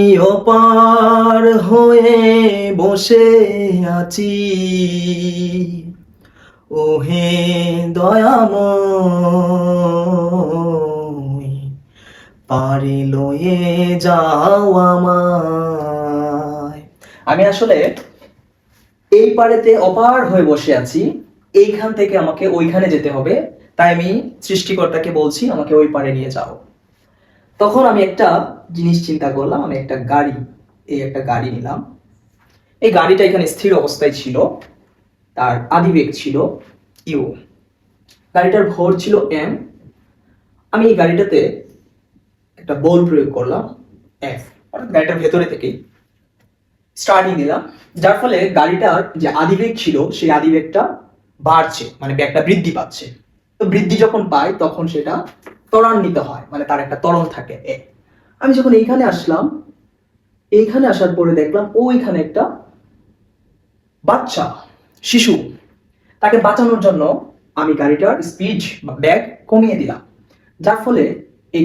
আমি অপার হয়ে বসে আছি। ওহে দয়াময়, পারে লয়ে যাও আমায়। আমি আসলে এই পাড়েতে অপার হয়ে বসে আছি। এইখান থেকে আমাকে ওইখানে যেতে হবে। তাই আমি সৃষ্টিকর্তাকে বলছি, আমাকে ওই পারে নিয়ে যাও। তখন আমি একটা জিনিস চিন্তা করলাম, আমি একটা গাড়ি, এই একটা গাড়ি নিলাম। এই গাড়িটা এখানে স্থির অবস্থায় ছিল, তার আদিবেগ ছিল ইউ গাড়িটার ভর ছিল এম আমি এই গাড়িটাতে একটা বল প্রয়োগ করলাম এফ অর্থাৎ গাড়িটার ভেতরে থেকেই স্টার্টিং দিলাম যার ফলে গাড়িটার যে আদিবেগ ছিল, সেই আদিবেগটা বাড়ছে মানে ব্যাগটা বৃদ্ধি পাচ্ছে। তো বৃদ্ধি যখন পায়, তখন সেটা ত্বরান্বিত হয় মানে তার একটা তরল থাকে এ। আমি যখন এইখানে আসলাম, এইখানে আসার পরে দেখলাম ও এখানে একটা বাচ্চা, শিশু। তাকে বাঁচানোর জন্য আমি গাড়িটার স্পিড বা ব্যাগ কমিয়ে দিলাম। যার ফলে